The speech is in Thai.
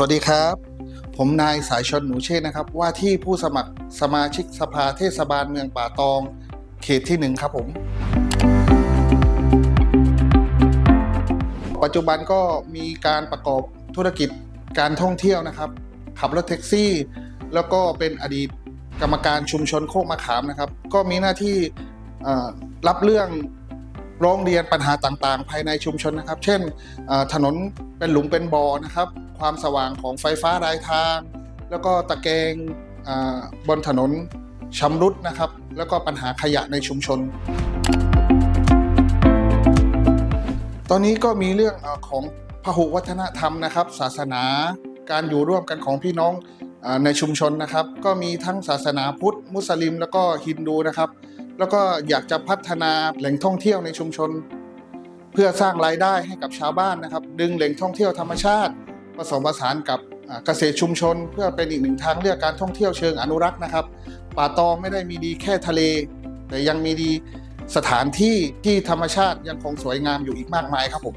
สวัสดีครับ ผมนายสายชนหนูเชษนะครับ ว่าที่ผู้สมัครสมาชิกสภาเทศบาลเมืองป่าตอง เขตที่หนึ่งครับผม ปัจจุบันก็มีการประกอบธุรกิจการท่องเที่ยวนะครับ ขับรถแท็กซี่ แล้วก็เป็นอดีตกรรมการชุมชนโคกมะขามนะครับ ก็มีหน้าที่รับเรื่อง ร้องเรียนปัญหาต่างๆ ภายในชุมชนนะครับ เช่นถนนเป็นหลุมเป็นบ่อนะครับ ความสว่างของไฟฟ้ารายทาง แล้วก็ตะแกรงบนถนนชำรุดนะครับ แล้วก็ปัญหาขยะในชุมชน ตอนนี้ก็มีเรื่องของพหุวัฒนธรรมนะครับ ศาสนาการอยู่ร่วมกันของพี่น้องในชุมชนนะครับ ก็มีทั้งศาสนาพุทธ มุสลิม แล้วก็ฮินดูนะครับ แล้วก็อยากจะพัฒนาแหล่งท่องเที่ยวในชุมชน เพื่อสร้างรายได้ให้กับชาวบ้านนะครับ ดึงแหล่งท่องเที่ยวธรรมชาติผสมผสานกับเกษตรชุมชน เพื่อเป็นอีกหนึ่งทางเลือกการท่องเที่ยวเชิงอนุรักษ์นะครับ ป่าตองไม่ได้มีดีแค่ทะเล แต่ยังมีดีสถานที่ที่ธรรมชาติยังคงสวยงามอยู่อีกมากมายครับผม